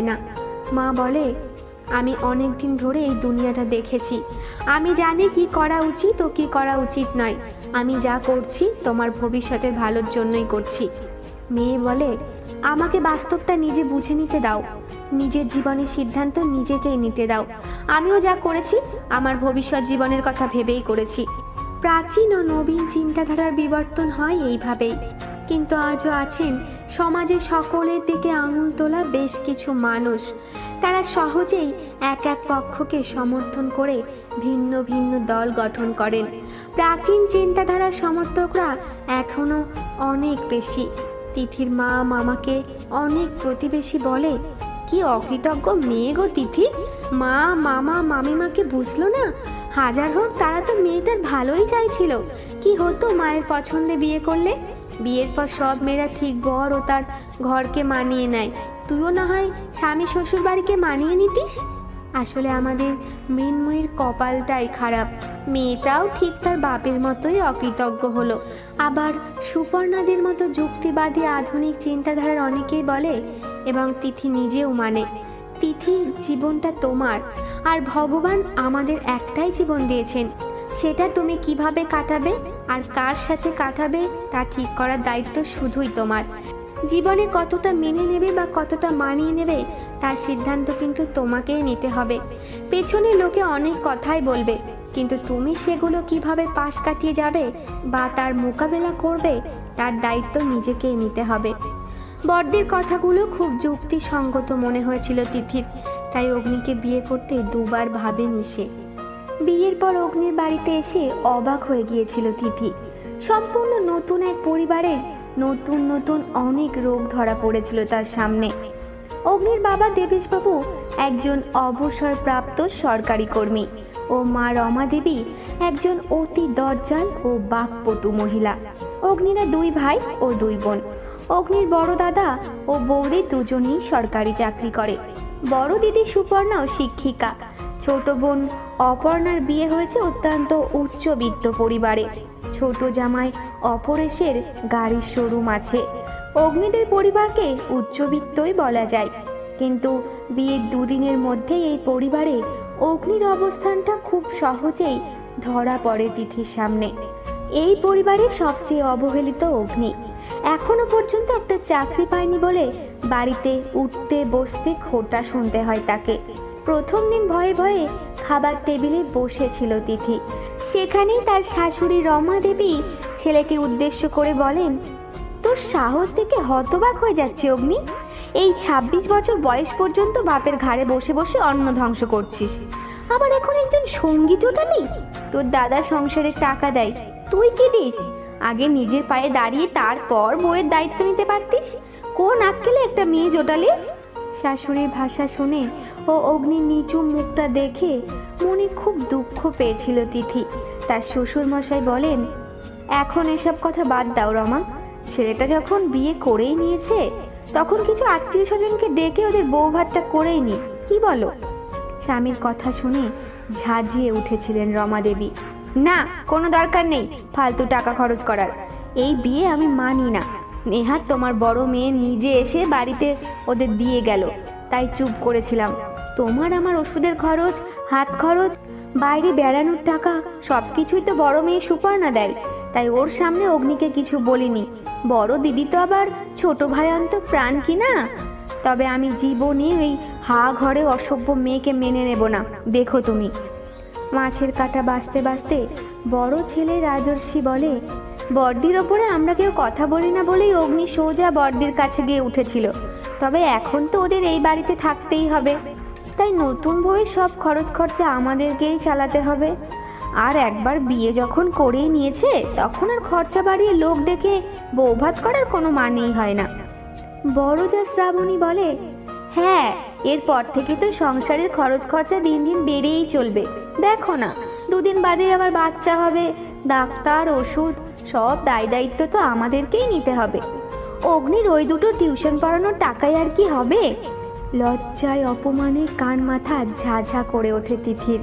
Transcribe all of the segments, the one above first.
চায় না। মা বলে, আমি অনেক দিন ধরে এই দুনিয়াটা দেখেছি। আমি জানি কি করা উচিত ও কি করা উচিত নয়। আমি যা করছি, তোমার ভবিষ্যতের ভালোর জন্যই করছি। মেয়ে বলে, আমাকে বাস্তবটা নিজে বুঝে নিতে দাও। নিজের জীবনের সিদ্ধান্ত নিজেকেই নিতে দাও। আমিও যা করেছি, আমার ভবিষ্যৎ জীবনের কথা ভেবেই করেছি। প্রাচীন ও নবীন চিন্তাধারার বিবর্তন হয় এইভাবেই। কিন্তু আজও আছেন সমাজের সকলের দিকে আঙুল তোলা বেশ কিছু মানুষ। তারা সহজেই এক এক পক্ষকে সমর্থন করে ভিন্ন ভিন্ন দল গঠন করেন। প্রাচীন চিন্তাধারার সমর্থকরা এখনও অনেক বেশি। তিথির মা মামাকে অনেক প্রতিবেশী বলে, কি অকৃতজ্ঞ মেয়ে গো তিথি! মা, মামা, মামিমাকে বুঝলো না? হাজার হোক তারা তো মেয়েটার ভালোই চাইছিল। কি হতো মায়ের পছন্দে বিয়ে করলে? বিয়ের পর সব মেয়েরা ঠিক বর ও তার ঘরকে মানিয়ে নেয়। তুইও না হয় স্বামী শ্বশুর বাড়িকে মানিয়ে নিতিস? আসলে আমাদের মৃন্ময়ীর কপালটাই খারাপ। মেয়েটাও ঠিক তার বাপের মতোই অকৃতজ্ঞ হলো। আবার সুপর্ণাদের মতো যুক্তিবাদী আধুনিক চিন্তাধারার অনেকেই বলে, এবং তিথি নিজেও মানে। তিথি জীবনটা তোমার, আর ভগবান আমাদের একটাই জীবন দিয়েছেন। সেটা তুমি কীভাবে কাটাবে? আর কার সাথে কাটাবে তা ঠিক করার দায়িত্ব শুধুই তোমার। জীবনে কতটা মেনে নেবে বা কতটা মানিয়ে নেবে, তার সিদ্ধান্ত কিন্তু তোমাকেই নিতে হবে। পেছনে লোকে অনেক কথাই বলবে, কিন্তু তুমি সেগুলো কীভাবে পাশ কাটিয়ে যাবে বা তার মোকাবেলা করবে, তার দায়িত্ব নিজেকেই নিতে হবে। বড়দের কথাগুলো খুব যুক্তিসঙ্গত মনে হয়েছিল তিথির, তাই অগ্নিকে বিয়ে করতে দুবার ভাবেনি সে। বিয়ের পর অগ্নির বাড়িতে এসে অবাক হয়ে গিয়েছিল তিথি। সম্পূর্ণ নতুন এক পরিবারের নতুন নতুন অনেক রোগ ধরা পড়েছিল তার সামনে। অগ্নির বাবা দেবেশবাবু একজন অবসরপ্রাপ্ত সরকারি কর্মী ও মা রমা দেবী একজন অতি দরজাল ও বাকপটু মহিলা। অগ্নিরা দুই ভাই ও দুই বোন। অগ্নির বড় দাদা ও বৌদি দুজনেই সরকারি চাকরি করে। বড় দিদি সুপর্ণাও শিক্ষিকা। ছোট বোন অপর্ণার বিয়ে হয়েছে অত্যন্ত উচ্চবিত্ত পরিবারে। ছোট জামাই অপরেশের গাড়ির শোরুম আছে। অগ্নিদের পরিবারকে উচ্চবিত্তই বলা যায়। কিন্তু বিয়ের দুদিনের মধ্যেই এই পরিবারে অগ্নির অবস্থানটা খুব সহজেই ধরা পড়ে তিথির সামনে। এই পরিবারের সবচেয়ে অবহেলিত অগ্নি। এখনও পর্যন্ত একটা চাকরি পায়নি বলে বাড়িতে উঠতে বসতে খোটা শুনতে হয় তাকে। প্রথম দিন ভয়ে ভয়ে খাবার টেবিলে বসেছিল তিথি। সেখানেই তার শাশুড়ি রমা দেবী ছেলেকে উদ্দেশ্য করে বলেন, তোর সাহস দেখে হতবাক হয়ে যাচ্ছে অগ্নি। এই ২৬ বছর বয়স পর্যন্ত বাপের ঘাড়ে বসে বসে অন্ন ধ্বংস করছিস। আবার এখন একজন সঙ্গী জোটালি? তোর দাদা সংসারে টাকা দেয়। তুই কি দিস? আগে নিজের পায়ে দাঁড়িয়ে তারপর বইয়ের দায়িত্ব নিতে পারতিস? কোন আক্কেলে একটা মেয়ে জোটালি? শাশুড়ির ভাষা শুনে ও অগ্নির নিচু মুখটা দেখে মনে খুব দুঃখ পেয়েছিল তিথি। তার শ্বশুর মশাই বলেন, এখন এসব কথা বাদ দাও রমা। ছেলেটা যখন বিয়ে করেই নিয়েছে, তখন কিছু আত্মীয় স্বজনকে ডেকে ওদের বউ ভাতটা করেই নি। কি বলো? স্বামীর কথা শুনে ঝাঁঝিয়ে উঠেছিলেন রমা দেবী। না, কোনো দরকার নেই, ফালতু টাকা খরচ করার। এই বিয়ে আমি মানি না। নেহাত তোমার বড় মেয়ে নিজে এসে বাড়িতে ওদের দিয়ে গেল। তাই চুপ করেছিলাম। তোমার আমার ওষুধের খরচ, হাত খরচ, বাইরে বেড়ানোর টাকা সব কিছুই তো বড় মেয়ে সুপর্ণা দেয়। তাই ওর সামনে অগ্নিকে কিছু বলিনি। বড় দিদি তো আবার ছোট ভাই অন্ত প্রাণ কি না তবে আমি জীবনে ওই হা ঘরে অসভ্য মেয়েকে মেনে নেব না। দেখো তুমি। মাছের কাটা বাঁচতে বাঁচতে বড় ছেলে রাজর্ষি বলে বর্দির ওপরে আমরা কেউ কথা বলি না বলেই অগ্নি সোজা বর্দির কাছে গিয়ে উঠেছিল। তবে এখন তো ওদের এই বাড়িতে থাকতেই হবে। তাই নতুন বউয়ের সব খরচ খরচা আমাদেরকেই চালাতে হবে। আর একবার বিয়ে যখন করেই নিয়েছে, তখন আর খরচা বাড়িয়ে লোক ডেকে বৌভাত করার কোনো মানেই হয় না। বড় যা শ্রাবণী বলে হ্যাঁ এরপর থেকে তো সংসারের খরচ খরচা দিন দিন বেড়েই চলবে। দেখো না, দুদিন বাদে আবার বাচ্চা হবে ডাক্তার, ওষুধ, সব দায় দায়িত্ব তো আমাদেরকেই নিতে হবে। অগ্নির ওই দুটো টিউশন পড়ানোর টাকায় আর কি হবে? লজ্জায় অপমানে কান মাথা ঝাঝা করে ওঠে তিথির।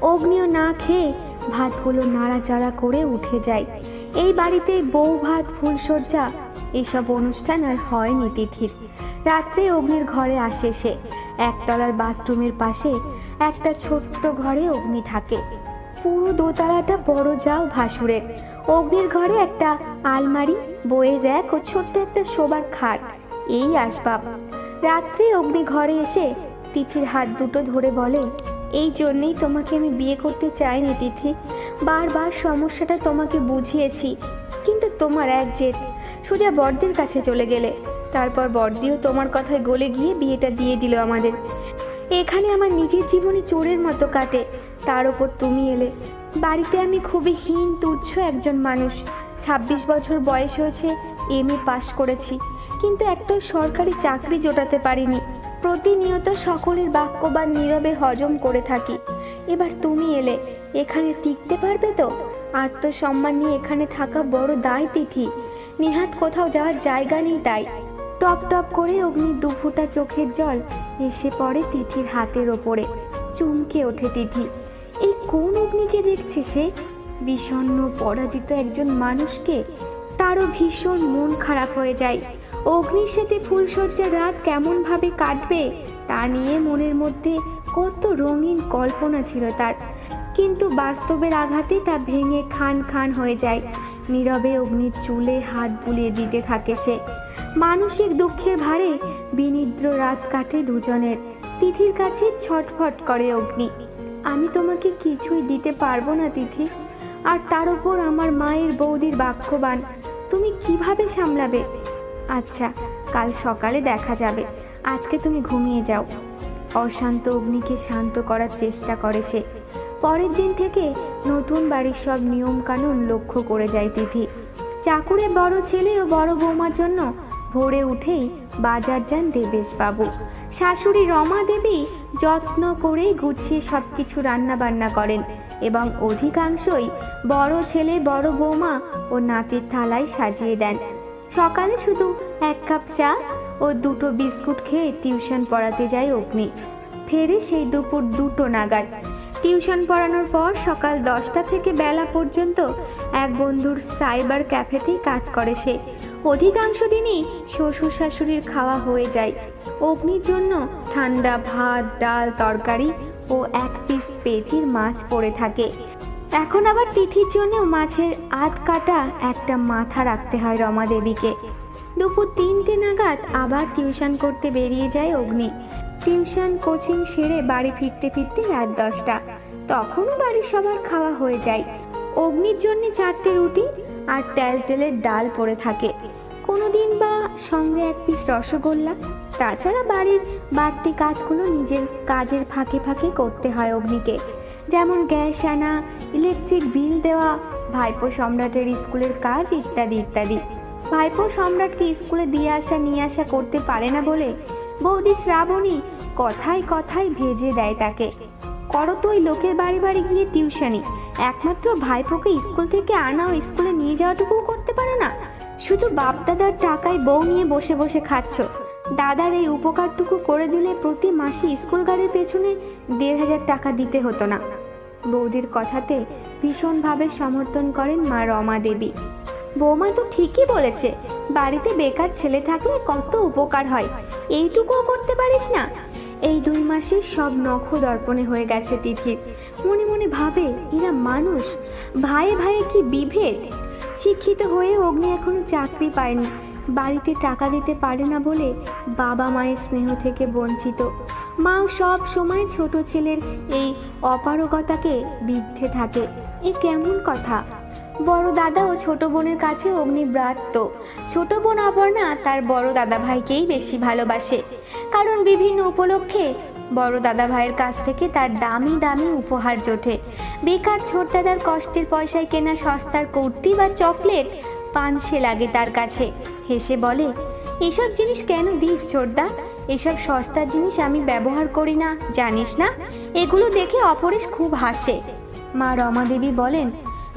অগ্নিও না খেয়ে ভাতগুলো নাড়াচাড়া করে উঠে যায়। এই বাড়িতে বউ ভাত ফুলসজ্জা এসব অনুষ্ঠান আর হয়নি তিথির। রাত্রে অগ্নির ঘরে আসে সে। একতলার বাথরুমের পাশে একটা ছোট্ট ঘরে অগ্নি থাকে। পুরো দোতলাটা বড় যাও ভাসুরের অগ্নির ঘরে একটা আলমারি, বইয়ের র্যাক ও ছোট্ট একটা শোবার খাট। এই আসবাব। রাত্রে অগ্নি ঘরে এসে তিথির হাত দুটো ধরে বলে, এই জন্যেই তোমাকে আমি বিয়ে করতে চাইনি তিথি। বারবার সমস্যাটা তোমাকে বুঝিয়েছি। কিন্তু তোমার এক জেদ। সোজা বর্দের কাছে চলে গেলে। তারপর বর্দিও তোমার কথায় গলে গিয়ে বিয়েটা দিয়ে দিল আমাদের। এখানে আমার নিজের জীবনে চোরের মতো কাটে। তার ওপর তুমি এলে। বাড়িতে আমি খুবই হীন, তুচ্ছ একজন মানুষ। ছাব্বিশ বছর বয়স হয়েছে, এম এ পাশ করেছি। কিন্তু একটা সরকারি চাকরি জোটাতে পারিনি। প্রতিনিয়ত সকলের বাক্য বা নীরবে হজম করে থাকি। এবার তুমি এলে। এখানে টিকতে পারবে তো? আত্মসম্মান নিয়ে এখানে থাকা বড় দায় তিথি। নিহাত কোথাও যাওয়ার জায়গা নেই তাই। টপ টপ করে অগ্নির দুফুটা চোখের জল এসে পড়ে তিথির হাতের ওপরে। চুমকে ওঠে তিথি। এই কোন অগ্নিকে দেখছে সে? বিষণ্ণ, পরাজিত একজন মানুষকে তারও ভীষণ মন খারাপ হয়ে যায়। অগ্নির সাথে ফুলসজ্জার রাত কেমনভাবে কাটবে তা নিয়ে মনের মধ্যে কত রঙিন কল্পনা ছিল তার। কিন্তু বাস্তবের আঘাতে তা ভেঙে খান খান হয়ে যায়। নীরবে অগ্নির চুলে হাত বুলিয়ে দিতে থাকে সে। মানসিক দুঃখের ভারে বিনিদ্র রাত কাটে দুজনের। তিথির কাছে ছটফট করে অগ্নি। আমি তোমাকে কিছুই দিতে পারব না, তিথি। আর তার উপর আমার মায়ের বৌদির বাক্যবান। তুমি কীভাবে সামলাবে? আচ্ছা কাল সকালে দেখা যাবে। আজকে তুমি ঘুমিয়ে যাও। অশান্ত অগ্নিকে শান্ত করার চেষ্টা করে সে। পরের দিন থেকে নতুন বাড়ির সব নিয়মকানুন লক্ষ্য করে যায় তিথি। চাকুরে বড় ছেলে ও বড় বৌমার জন্য ভোরে উঠেই বাজার যান দেবেশবাবু। শাশুড়ি রমা দেবী যত্ন করে গুছিয়ে সব কিছু রান্নাবান্না করেন এবং অধিকাংশই বড় ছেলে, বড় বৌমা ও নাতির থালায় সাজিয়ে দেন। সকালে শুধু এক কাপ চা ও দুটো বিস্কুট খেয়ে টিউশন পড়াতে যায় অগ্নি। ফেরে সেই দুপুর দুটো নাগাদ। টিউশন পড়ানোর পর সকাল দশটা থেকে বেলা পর্যন্ত এক বন্ধুর সাইবার ক্যাফেতেই কাজ করে সে। অধিকাংশ দিনই শ্বশুর শাশুড়ির খাওয়া হয়ে যায়। অগ্নির জন্য ঠান্ডা ভাত, ডাল, তরকারি ও এক পিস পেটির মাছ পড়ে থাকে। এখন আবার তিথির জন্য মাছের আধ কাটা একটা মাথা রাখতে হয় রমা দেবীকে। দুপুর তিনটে নাগাদ আবার টিউশন করতে বেরিয়ে যায় অগ্নি। টিউশন কোচিং সেরে বাড়ি ফিরতে ফিরতে রাত দশটা। তখনও বাড়ির সবার খাওয়া হয়ে যায়। অগ্নির জন্য চারটে রুটি আর টেল টেলের ডাল পড়ে থাকে। কোনো দিন বা সঙ্গে এক পিস রসগোল্লা। তাছাড়া বাড়ির বাড়তি কাজগুলো নিজের কাজের ফাঁকে ফাঁকে করতে হয় অগ্নিকে। যেমন গ্যাস আনা ইলেকট্রিক বিল দেওয়া, ভাইপো সম্রাটের স্কুলের কাজ ইত্যাদি ইত্যাদি। ভাইপো সম্রাটকে স্কুলে দিয়ে আসা, নিয়ে আসা করতে পারে না বলে বৌদি শ্রাবণী কথায় কথায় ভেজে দেয় তাকে। করো তো ওই লোকের বাড়ি বাড়ি গিয়ে টিউশনি। একমাত্র ভাইপোকে স্কুল থেকে আনা ও স্কুলে নিয়ে যাওয়াটুকুও করতে পারো না? শুধু বাপ দাদার টাকায় বউ নিয়ে বসে বসে খাচ্ছ। দাদার এই উপকারটুকু করে দিলে প্রতি মাসে স্কুল গাড়ির পেছনে দেড় হাজার টাকা দিতে হতো না। বৌদির কথাতে ভীষণভাবে সমর্থন করেন মা রমা দেবী। বৌমা তো ঠিকই বলেছে, বাড়িতে বেকার ছেলে থাকলে কত উপকার হয়, এইটুকুও করতে পারিস না। এই দুই মাসে সব নখ দর্পণে হয়ে গেছে তিথির। মনে মনে ভাবে, এরা মানুষ ভাইয়ে ভাইয়ে কি বিভেদ? শিক্ষিত হয়ে অগ্নি এখনও চাকরি পায়নি। বাড়িতে টাকা দিতে পারে না বলে বাবা মায়ের স্নেহ থেকে বঞ্চিত। মাও সব সময় ছোট ছেলের এই অপারগতাকে বিদ্ধে থাকে। এ কেমন কথা? বড় দাদা ও ছোট বোনের কাছে অগ্নি অগ্নিব্রাত্য ছোট বোন অপর্ণা তার বড় দাদা ভাইকেই বেশি ভালোবাসে। কারণ বিভিন্ন উপলক্ষে বড় দাদা ভাইয়ের কাছ থেকে তার দামি দামি উপহার জোটে। বেকার ছোট দাদার কষ্টের পয়সায় কেনা সস্তার কুর্তি বা চকলেট পানসে লাগে তার কাছে। হেসে বলে, এসব জিনিস কেন দিস ছোটদা? এসব সস্তার জিনিস আমি ব্যবহার করি না, জানিস না? এগুলো দেখে অপরেশ খুব হাসে। মা রমাদেবী বলেন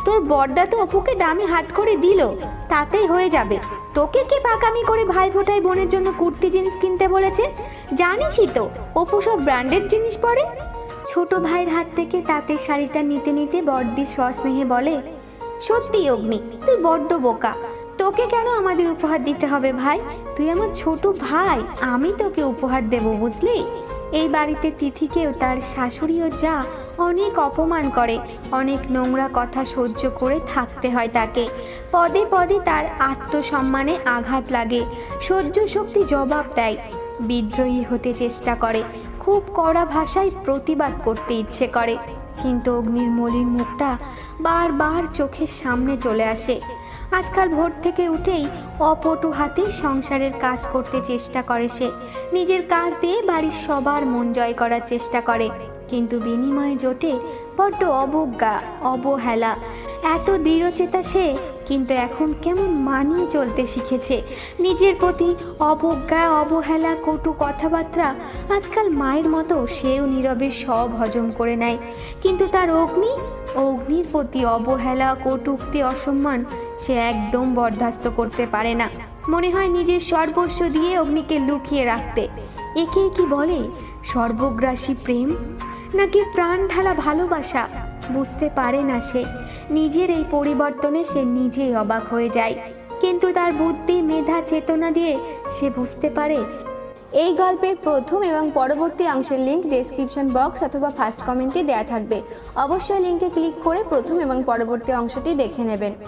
তোর বর্দা তো অপুকে দামি হাত করে দিল, তাতেই হয়ে যাবে। তোকে কে পাকামি করে ভাই ফোটাই বোনের জন্য কুর্তি জিন্স কিনতে বলেছে? জানিসই তো, অপু সব ব্র্যান্ডেড জিনিস পরে। ছোট ভাইয়ের হাত থেকে তাঁতের শাড়িটা নিতে নিতে বড়দি সস্নেহে বলে সত্যি অগ্নি, তুই বড্ড বোকা। তোকে কেন আমাদের উপহার দিতে হবে ভাই? তুই আমার ছোট ভাই, আমি তোকে উপহার দেব, বুঝলি? এই বাড়িতে তিথিকেও তার শাশুড়িও যা অনেক অপমান করে, অনেক নোংরা কথা সহ্য করে থাকতে হয় তাকে। পদে পদে তার আত্মসম্মানে আঘাত লাগে, সহ্য শক্তি জবাব দেয়, বিদ্রোহী হতে চেষ্টা করে, খুব কড়া ভাষায় প্রতিবাদ করতে ইচ্ছে করে। কিন্তু অগ্নির মলিন মুখটা বারবার চোখের সামনে চলে আসে। আজকাল ভোর থেকে উঠেই অপটু হাতে সংসারের কাজ করতে চেষ্টা করে সে। নিজের কাজ দিয়ে বাড়ির সবার মন জয় করার চেষ্টা করে। কিন্তু বিনিময়ে জোটে বড্ড অবজ্ঞা, অবহেলা। এত দৃঢ়চেতা সে, কিন্তু এখন কেমন মানিয়ে চলতে শিখেছে। নিজের প্রতি অবজ্ঞা, অবহেলা, কটু কথাবার্তা আজকাল মায়ের মতো সেও নীরবে সব হজম করে নেয়। কিন্তু তার অগ্নি, অগ্নির প্রতি অবহেলা, কটুক্তি, অসম্মান সে একদম বরদাস্ত করতে পারে না। মনে হয় নিজের সর্বস্ব দিয়ে অগ্নিকে লুকিয়ে রাখতে। একে কি বলে, সর্বগ্রাসী প্রেম? নাকি প্রাণ ঢালা ভালোবাসা? বুঝতে পারে না সে। নিজের এই পরিবর্তনে সে নিজেই অবাক হয়ে যায়। কিন্তু তার বুদ্ধি, মেধা, চেতনা দিয়ে সে বুঝতে পারে। এই গল্পের প্রথম এবং পরবর্তী অংশের লিঙ্ক ডেসক্রিপশন বক্স অথবা ফার্স্ট কমেন্টে দেওয়া থাকবে। অবশ্যই লিঙ্কে ক্লিক করে প্রথম এবং পরবর্তী অংশটি দেখে নেবেন।